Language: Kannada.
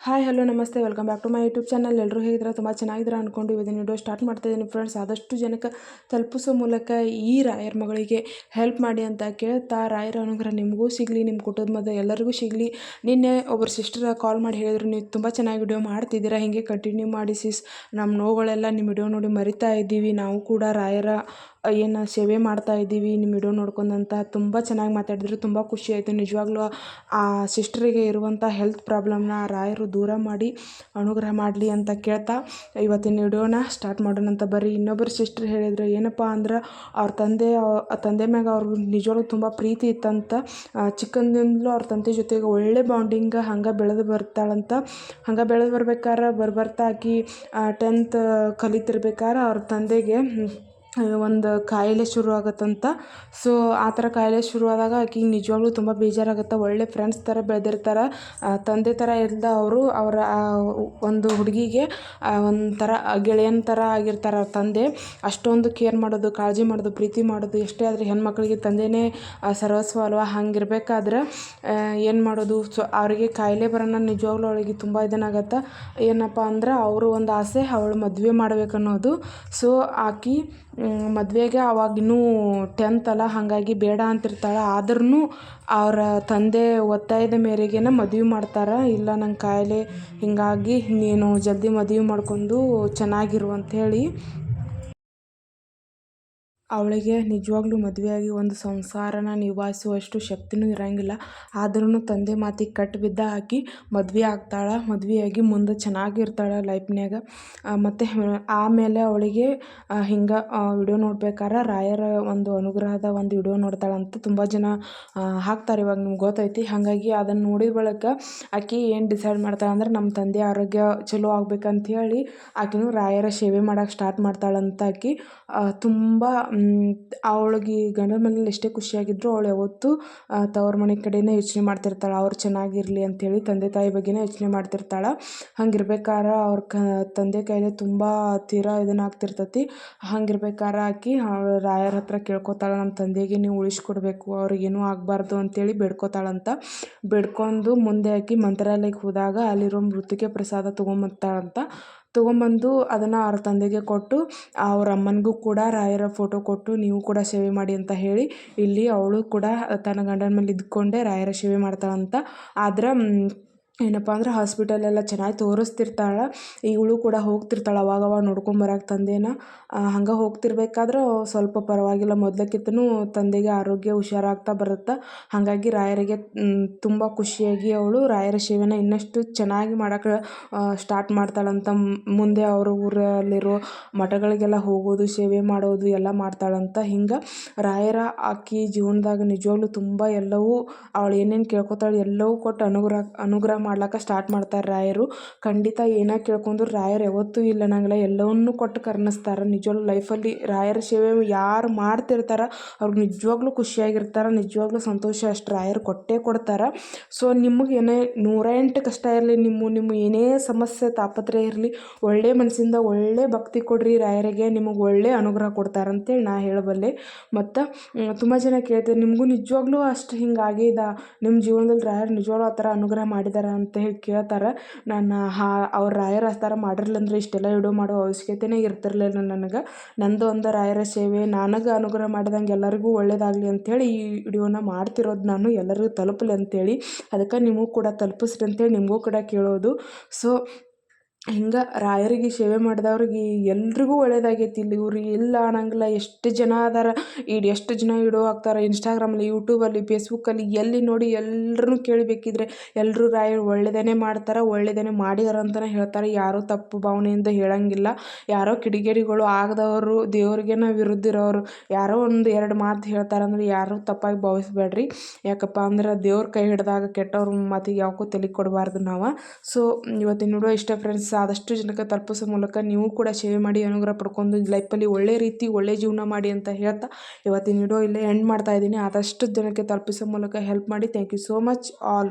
ಹಾಯ್, ಹಲೋ, ನಮಸ್ತೆ. Welcome back to my YouTube channel. ಎಲ್ಲರೂ ಹೇಗಿದ್ರೆ ತುಂಬ ಚೆನ್ನಾಗಿದ್ರೆ ಅಂದ್ಕೊಂಡು ಇವತ್ತಿನ ವಿಡಿಯೋ ಸ್ಟಾರ್ಟ್ ಮಾಡ್ತಾ ಇದ್ದೀನಿ ಫ್ರೆಂಡ್ಸ್ ಆದಷ್ಟು ಜನಕ್ಕೆ ತಲುಪಿಸೋ ಮೂಲಕ ಈ ರಾಯರ ಮಗಳಿಗೆ ಹೆಲ್ಪ್ ಮಾಡಿ ಅಂತ ಕೇಳ್ತಾ ರಾಯರ ಅನುಗ್ರಹ ನಿಮಗೂ ಸಿಗಲಿ ನಿಮ್ಮ ಕುಟುಂಬದ ಎಲ್ಲರಿಗೂ ಸಿಗಲಿ. ನಿನ್ನೆ ಒಬ್ಬರು ಸಿಸ್ಟರ್ ಕಾಲ್ ಮಾಡಿ ಹೇಳಿದ್ರು, ನೀವು ತುಂಬ ಚೆನ್ನಾಗಿ ವಿಡಿಯೋ ಮಾಡ್ತಿದ್ದೀರಾ, ಹೀಗೆ ಕಂಟಿನ್ಯೂ ಮಾಡಿ ಸಿಸ್ ನಮ್ಮ ನೋವುಗಳೆಲ್ಲ ನಿಮ್ಮ ವಿಡಿಯೋ ನೋಡಿ ಮರಿತಾ ಇದ್ದೀವಿ. ನಾವು ಕೂಡ ರಾಯರ ಏನು ಸೇವೆ ಮಾಡ್ತಾ ಇದ್ದೀವಿ. ನಿಮ್ಮ ವಿಡಿಯೋ ನೋಡ್ಕೊಂಡಂತ ತುಂಬ ಚೆನ್ನಾಗಿ ಮಾತಾಡಿದ್ರು. ತುಂಬ ಖುಷಿ ಆಯಿತು. ನಿಜವಾಗ್ಲೂ ಆ ಸಿಸ್ಟರಿಗೆ ಇರುವಂಥ ಹೆಲ್ತ್ ಪ್ರಾಬ್ಲಮ್ನ ರಾಯರು ದೂರ ಮಾಡಿ ಅನುಗ್ರಹ ಮಾಡಲಿ ಅಂತ ಕೇಳ್ತಾ ಇವತ್ತಿನ ವಿಡಿಯೋನ ಸ್ಟಾರ್ಟ್ ಮಾಡೋಣ ಅಂತ ಬರ್ರಿ. ಇನ್ನೊಬ್ಬರು ಸಿಸ್ಟರ್ ಹೇಳಿದ್ರು, ಏನಪ್ಪ ಅಂದ್ರೆ ಅವ್ರ ತಂದೆ ತಂದೆ ಮ್ಯಾಗ ಅವ್ರಿಗೆ ನಿಜವಾಗ್ಲೂ ತುಂಬ ಪ್ರೀತಿ ಇತ್ತಂತ ಚಿಕ್ಕಂದಿಂದಲೂ ಅವ್ರ ತಂದೆ ಜೊತೆಗೆ ಒಳ್ಳೆ ಬಾಂಡಿಂಗ್ ಹಂಗೆ ಬೆಳೆದು ಬರ್ತಾಳಂತ. ಹಂಗೆ ಬೆಳೆದು ಬರ್ಬೇಕಾದ್ರೆ ಬರ್ಬರ್ತಾ ಆಕಿ ಟೆಂತ್ ಕಲಿತಿರ್ಬೇಕಾರೆ ಅವ್ರ ತಂದೆಗೆ ಒಂದು ಕಾಯಿಲೆ ಶುರು ಆಗತ್ತಂತ. ಸೊ ಆ ಥರ ಕಾಯಿಲೆ ಶುರುವಾದಾಗ ಆಕಿಗೆ ನಿಜವಾಗ್ಲೂ ತುಂಬ ಬೇಜಾರಾಗುತ್ತೆ. ಒಳ್ಳೆ ಫ್ರೆಂಡ್ಸ್ ಥರ ಬೆಳೆದಿರ್ತಾರೆ. ತಂದೆ ಥರ ಇಲ್ಲದ ಅವರು ಅವರ ಒಂದು ಹುಡುಗಿಗೆ ಒಂಥರ ಗೆಳೆಯನ ಥರ ಆಗಿರ್ತಾರೆ ಅವ್ರ ತಂದೆ. ಅಷ್ಟೊಂದು ಕೇರ್ ಮಾಡೋದು, ಕಾಳಜಿ ಮಾಡೋದು, ಪ್ರೀತಿ ಮಾಡೋದು, ಎಷ್ಟೇ ಆದರೆ ಹೆಣ್ಮಕ್ಳಿಗೆ ತಂದೆಯೇ ಸರ್ವಸ್ವ ಅಲ್ವಾ? ಹಂಗಿರ್ಬೇಕಾದ್ರೆ ಏನು ಮಾಡೋದು? ಸೊ ಅವರಿಗೆ ಕಾಯಿಲೆ ಬರೋಣ ನಿಜವಾಗ್ಲೂ ಅವಳಿಗೆ ತುಂಬ ಇದನ್ನಾಗತ್ತೆ ಏನಪ್ಪ ಅಂದ್ರೆ ಅವರು ಒಂದು ಆಸೆ, ಅವಳು ಮದುವೆ ಅನ್ನೋದು ಸೊ ಆಕಿ ಮದುವೆಗೆ ಅವಾಗ ಇನ್ನೂ ಟೆಂತ್ ಅಲ್ಲ, ಹಾಗಾಗಿ ಬೇಡ ಅಂತಿರ್ತಾಳೆ. ಆದ್ರೂ ಅವರ ತಂದೆ ಒತ್ತಾಯದ ಮೇರೆಗೆ ಮದುವೆ ಮಾಡ್ತಾರೆ. ಇಲ್ಲ ನನ್ನ ಕಾಯಿಲೆ, ಹೀಗಾಗಿ ನೀನು ಜಲ್ದಿ ಮದುವೆ ಮಾಡ್ಕೊಂಡು ಚೆನ್ನಾಗಿರು ಅಂಥೇಳಿ ಅವಳಿಗೆ ನಿಜವಾಗ್ಲೂ ಮದುವೆಯಾಗಿ ಒಂದು ಸಂಸಾರನ ನಿಭಾಯಿಸುವಷ್ಟು ಶಕ್ತಿನೂ ಇರೋಂಗಿಲ್ಲ. ಆದ್ರೂ ತಂದೆ ಮಾತಿಗೆ ಕಟ್ಟು ಬಿದ್ದ ಹಾಕಿ ಮದುವೆ ಆಗ್ತಾಳೆ, ಮದುವೆಯಾಗಿ ಮುಂದೆ ಚೆನ್ನಾಗಿರ್ತಾಳೆ ಲೈಫ್ನ್ಯಾಗ. ಮತ್ತು ಆಮೇಲೆ ಅವಳಿಗೆ ಹಿಂಗೆ ವಿಡಿಯೋ ನೋಡ್ಬೇಕಾರೆ ರಾಯರ ಒಂದು ಅನುಗ್ರಹದ ಒಂದು ವಿಡಿಯೋ ನೋಡ್ತಾಳಂತ ತುಂಬ ಜನ ಹಾಕ್ತಾರೆ ಇವಾಗ ನಿಮ್ಗೆ ಗೊತ್ತೈತಿ. ಹಾಗಾಗಿ ಅದನ್ನು ನೋಡಿದ ಬಳಿಕ ಆಕೆ ಏನು ಡಿಸೈಡ್ ಮಾಡ್ತಾಳೆ ಅಂದ್ರೆ ನಮ್ಮ ತಂದೆ ಆರೋಗ್ಯ ಚಲೋ ಆಗ್ಬೇಕಂತ ಹೇಳಿ ಆಕಿನೂ ರಾಯರ ಸೇವೆ ಮಾಡೋಕೆ ಸ್ಟಾರ್ಟ್ ಮಾಡ್ತಾಳಂತ ಆಕೆ ತುಂಬ ಅವಳಿಗೆ ಗಂಡನ ಮನೇಲಿ ಎಷ್ಟೇ ಖುಷಿಯಾಗಿದ್ದರೂ ಅವಳು ಯಾವತ್ತೂ ತವ್ರ ಮನೆ ಕಡೆನೇ ಯೋಚನೆ ಮಾಡ್ತಿರ್ತಾಳೆ. ಅವ್ರು ಚೆನ್ನಾಗಿರಲಿ ಅಂಥೇಳಿ ತಂದೆ ತಾಯಿ ಬಗ್ಗೆನೇ ಯೋಚನೆ ಮಾಡ್ತಿರ್ತಾಳೆ. ಹಂಗಿರ್ಬೇಕಾರೆ ಅವ್ರ ಕ, ತಂದೆ ಕೈಲೇ ತುಂಬ ತೀರಾ ಇದನ್ನ ಆಗ್ತಿರ್ತೈತಿ. ಹಂಗಿರ್ಬೇಕಾರೆ ಅವಳು ರಾಯರ ಹತ್ರ ಕೇಳ್ಕೊತಾಳೆ, ನಮ್ಮ ತಂದೆಗೆ ನೀವು ಉಳಿಸ್ಕೊಡ್ಬೇಕು ಅವ್ರಿಗೇನೂ ಆಗಬಾರ್ದು ಅಂತೇಳಿ ಬೇಡ್ಕೊತಾಳಂತ. ಬೇಡ್ಕೊಂಡು ಮುಂದೆ ಆಕಿ ಮಂತ್ರಾಲಯಕ್ಕೆ ಹೋದಾಗ ಅಲ್ಲಿರೋ ಮೃತ್ಯುಕೆ ಪ್ರಸಾದ ತೊಗೊಂಬರ್ತಾಳಂತ ತೊಗೊಂಬಂದು ಅದನ್ನು ಅವ್ರ ತಂದೆಗೆ ಕೊಟ್ಟು, ಅವ್ರ ಅಮ್ಮನಿಗೂ ಕೂಡ ರಾಯರ ಫೋಟೋ ಕೊಟ್ಟು, ನೀವು ಕೂಡ ಸೇವೆ ಮಾಡಿ ಅಂತ ಹೇಳಿ, ಇಲ್ಲಿ ಅವಳು ಕೂಡ ತನ್ನ ಗಂಡನ ಮೇಲೆ ಇದ್ದುಕೊಂಡೇ ರಾಯರ ಸೇವೆ ಮಾಡ್ತಾಳಂತ. ಆದ್ರೆ ಏನಪ್ಪ ಅಂದ್ರೆ ಹಾಸ್ಪಿಟಲೆಲ್ಲ ಚೆನ್ನಾಗಿ ತೋರಿಸ್ತಿರ್ತಾಳೆ. ಇವಳು ಕೂಡ ಹೋಗ್ತಿರ್ತಾಳೆ ಅವಾಗ ಅವಾಗ ನೋಡ್ಕೊಂಬರಕ್ಕೆ ತಂದೆನ. ಹಂಗೆ ಹೋಗ್ತಿರ್ಬೇಕಾದ್ರೆ ಸ್ವಲ್ಪ ಪರವಾಗಿಲ್ಲ. ಮೊದ್ಲಕ್ಕಿಂತನು ತಂದೆಗೆ ಆರೋಗ್ಯ ಹುಷಾರಾಗ್ತಾ ಬರುತ್ತೆ. ಹಾಗಾಗಿ ರಾಯರಿಗೆ ತುಂಬ ಖುಷಿಯಾಗಿ ಅವಳು ರಾಯರ ಸೇವೆನ ಇನ್ನಷ್ಟು ಚೆನ್ನಾಗಿ ಮಾಡೋಕೆ ಸ್ಟಾರ್ಟ್ ಮಾಡ್ತಾಳಂತ ಮುಂದೆ ಅವ್ರ ಊರಲ್ಲಿರೋ ಮಠಗಳಿಗೆಲ್ಲ ಹೋಗೋದು, ಸೇವೆ ಮಾಡೋದು ಎಲ್ಲ ಮಾಡ್ತಾಳಂತ ಹಿಂಗೆ ರಾಯರ ಆಕಿ ಜೀವನದಾಗ ನಿಜವಾಗ್ಲೂ ತುಂಬ ಎಲ್ಲವೂ, ಅವಳು ಏನೇನು ಕೇಳ್ಕೊತಾಳೆ ಎಲ್ಲವೂ ಕೊಟ್ಟು ಅನುಗ್ರಹ ಅನುಗ್ರಹ ಮಾಡ್ಲಿಕ್ಕೆ ಸ್ಟಾರ್ಟ್ ಮಾಡ್ತಾರೆ ರಾಯರು. ಖಂಡಿತ ಏನೇ ಕೇಳ್ಕೊಂಡ್ರು ರಾಯರು ಯಾವತ್ತೂ ಇಲ್ಲ ಅನ್ನಂಗಿಲ್ಲ ಎಲ್ಲವನ್ನೂ ಕೊಟ್ಟು ಕರ್ಣಿಸ್ತಾರೆ ನಿಜವಾಗ್ಲೂ ಲೈಫಲ್ಲಿ ರಾಯರ ಸೇವೆ ಯಾರು ಮಾಡ್ತಿರ್ತಾರೆ ಅವ್ರಿಗೆ ನಿಜವಾಗ್ಲೂ ಖುಷಿಯಾಗಿರ್ತಾರೆ, ನಿಜವಾಗ್ಲೂ ಸಂತೋಷ ಅಷ್ಟು ರಾಯರು ಕೊಟ್ಟೇ ಕೊಡ್ತಾರೆ. ಸೊ ನಿಮಗೆ ಏನೇ ನೂರ ಎಂಟು ಕಷ್ಟ ಇರಲಿ, ನಿಮ್ಮ ನಿಮ್ಮ ಏನೇ ಸಮಸ್ಯೆ ತಾಪತ್ರೆ ಇರಲಿ, ಒಳ್ಳೆ ಮನಸ್ಸಿಂದ ಒಳ್ಳೆ ಭಕ್ತಿ ಕೊಡ್ರಿ ರಾಯರಿಗೆ, ನಿಮಗೆ ಒಳ್ಳೆ ಅನುಗ್ರಹ ಕೊಡ್ತಾರೆ ಅಂತೇಳಿ ನಾ ಹೇಳಬಲ್ಲೆ. ಮತ್ತು ತುಂಬ ಜನ ಕೇಳ್ತಾರೆ ನಿಮಗೂ ನಿಜವಾಗ್ಲೂ ಅಷ್ಟು ಹಿಂಗಾಗಿದೆ ನಿಮ್ಮ ಜೀವನದಲ್ಲಿ ರಾಯರು ನಿಜವಾಗ್ಲೂ ಆ ಥರ ಅನುಗ್ರಹ ಮಾಡಿದ್ದಾರೆ ಅಂತ ಹೇಳಿ ಕೇಳ್ತಾರೆ. ನಾನು ಹಾ, ಅವ್ರು ರಾಯರ ಥರ ಮಾಡಿರ್ಲಿಲ್ಲ ಅಂದ್ರೆ ಇಷ್ಟೆಲ್ಲ ವಿಡಿಯೋ ಮಾಡೋ ಅವಶ್ಯಕತೆನೇ ಇರ್ತಿರಲಿಲ್ಲ ನನಗೆ. ನಂದು ಒಂದು ರಾಯರ ಸೇವೆ, ನನಗೆ ಅನುಗ್ರಹ ಮಾಡಿದಂಗೆ ಎಲ್ಲರಿಗೂ ಒಳ್ಳೇದಾಗಲಿ ಅಂಥೇಳಿ ಈ ವಿಡಿಯೋನ ಮಾಡ್ತಿರೋದು ನಾನು, ಎಲ್ಲರಿಗೂ ತಲುಪಲಿ ಅಂಥೇಳಿ ಅದಕ್ಕೆ ನಿಮಗೂ ಕೂಡ ತಲುಪಿಸ್ರಿ ಅಂತೇಳಿ ನಿಮಗೂ ಕೂಡ ಕೇಳೋದು. ಸೊ ಹಿಂಗೆ ರಾಯರಿಗೆ ಸೇವೆ ಮಾಡಿದವ್ರಿಗೆ ಎಲ್ರಿಗೂ ಒಳ್ಳೇದಾಗೈತಿ. ಇಲ್ಲಿ ಇವ್ರಿಗೆ ಇಲ್ಲ ಅನ್ನಂಗಿಲ್ಲ. ಎಷ್ಟು ಜನ ಅದಾರ ಈಡು ಎಷ್ಟು ಜನ ಇಡೋ ಹಾಕ್ತಾರೆ ಇನ್ಸ್ಟಾಗ್ರಾಮಲ್ಲಿ ಯೂಟ್ಯೂಬಲ್ಲಿ ಫೇಸ್ಬುಕ್ಕಲ್ಲಿ ಎಲ್ಲಿ ನೋಡಿ ಎಲ್ರನ್ನೂ ಕೇಳಬೇಕಿದ್ರೆ ಎಲ್ಲರೂ ರಾಯರು ಒಳ್ಳೆಯದನ್ನೇ ಮಾಡ್ತಾರೆ ಒಳ್ಳೆಯದನ್ನೇ ಮಾಡಿದಾರೆ ಅಂತಲೇ ಹೇಳ್ತಾರೆ. ಯಾರೂ ತಪ್ಪು ಭಾವನೆಯಿಂದ ಹೇಳೋಂಗಿಲ್ಲ. ಯಾರೋ ಕಿಡಿಗೇಡಿಗಳು ಆಗದವರು ದೇವ್ರಿಗೇನ ವಿರುದ್ಧ ಇರೋರು ಯಾರೋ ಒಂದು ಎರಡು ಮಾತು ಹೇಳ್ತಾರೆ ಅಂದ್ರೆ ಯಾರೂ ತಪ್ಪಾಗಿ ಭಾವಿಸ್ಬೇಡ್ರಿ. ಯಾಕಪ್ಪ ಅಂದ್ರೆ ದೇವ್ರ ಕೈ ಹಿಡಿದಾಗ ಕೆಟ್ಟವ್ರ ಮಾತಿಗೆ ಯಾವಕ್ಕೂ ತಲೆ ಕೊಡಬಾರ್ದು ನಾವು. ಸೊ ಇವತ್ತಿನ ನೋಡೋ ಇಷ್ಟ ಫ್ರೆಂಡ್ಸ್ ಆದಷ್ಟು ಜನಕ್ಕೆ ತಲುಪಿಸೋ ಮೂಲಕ ನೀವು ಕೂಡ ಸೇವೆ ಮಾಡಿ, ಅನುಗ್ರಹ ಪಡ್ಕೊಂಡು ಲೈಫಲ್ಲಿ ಒಳ್ಳೆ ರೀತಿ, ಒಳ್ಳೆ ಜೀವನ ಮಾಡಿ ಅಂತ ಹೇಳ್ತಾ ಇವತ್ತಿನ ವಿಡಿಯೋ ಇಲ್ಲೇ ಎಂಡ್ ಮಾಡ್ತಾ ಇದ್ದೀನಿ. ಆದಷ್ಟು ಜನಕ್ಕೆ ತಲುಪಿಸೋ ಮೂಲಕ ಹೆಲ್ಪ್ ಮಾಡಿ. Thank you so much all